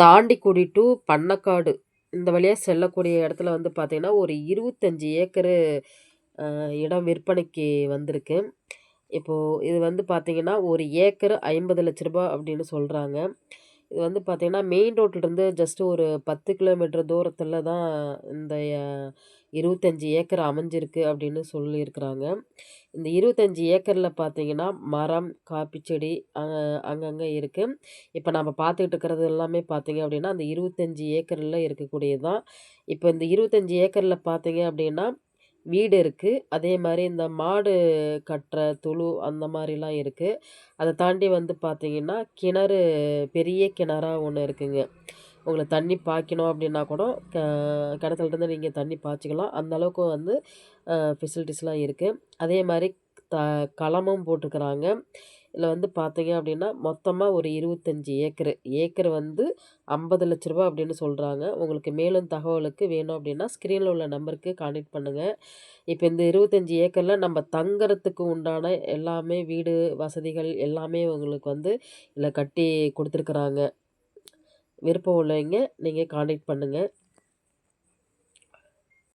Thandikudi two Pannakkadu இந்த வழியாக செல்லக்கூடிய இடத்துல வந்து பார்த்திங்கன்னா ஒரு 25 ஏக்கரு இடம் விற்பனைக்கு வந்திருக்கு. இப்போ இது வந்து பார்த்திங்கன்னா ஒரு ஏக்கர் ஐம்பது லட்ச ரூபா அப்படின்னு சொல்கிறாங்க இது வந்து பார்த்திங்கன்னா மெயின் ரோட்லருந்து ஜஸ்ட்டு ஒரு 10 கிலோமீட்டர் தூரத்தில் தான் இந்த இருபத்தஞ்சி ஏக்கர் அமைஞ்சிருக்கு அப்படின்னு சொல்லியிருக்கிறாங்க. இந்த இருபத்தஞ்சி ஏக்கரில் பார்த்தீங்கன்னா, மரம், காப்பி செடி அங்கங்கே இருக்குது இப்போ நம்ம பார்த்துக்கிட்டு இருக்கிறது எல்லாமே பார்த்தீங்க அப்படின்னா, அந்த இருபத்தஞ்சி ஏக்கரில் இருக்கக்கூடியது தான். இப்போ இந்த இருபத்தஞ்சி ஏக்கரில் பார்த்தீங்க அப்படின்னா, வீடு இருக்குது அதே மாதிரி இந்த மாடு கட்டுற துளு அந்த மாதிரிலாம் இருக்குது அதை தாண்டி வந்து பார்த்திங்கன்னா கிணறு பெரிய கிணறாக ஒன்று இருக்குங்க. உங்களை தண்ணி பாய்க்கணும் அப்படின்னா கூட க கிணத்துலருந்து நீங்கள் தண்ணி பாய்ச்சிக்கலாம். அந்த அளவுக்கு வந்து ஃபெசிலிட்டிஸ்லாம் இருக்குது அதே மாதிரி த களமும் போட்டுருக்குறாங்க. இதில் வந்து பார்த்தீங்க அப்படின்னா, மொத்தமாக ஒரு 25 ஏக்கரு. ஏக்கர் வந்து ஐம்பது லட்ச ரூபா அப்படின்னு சொல்கிறாங்க உங்களுக்கு மேலும் தகவலுக்கு வேணும் அப்படின்னா, ஸ்க்ரீனில் உள்ள நம்பருக்கு கான்டெக்ட் பண்ணுங்கள் இப்போ இந்த இருபத்தஞ்சி ஏக்கரில் நம்ம தங்கறதுக்கு உண்டான எல்லாமே வீடு வசதிகள் எல்லாமே உங்களுக்கு வந்து இதில் கட்டி கொடுத்துருக்குறாங்க விருப்பம் உள்ளவங்க நீங்கள் காண்டாக்ட் பண்ணுங்கள்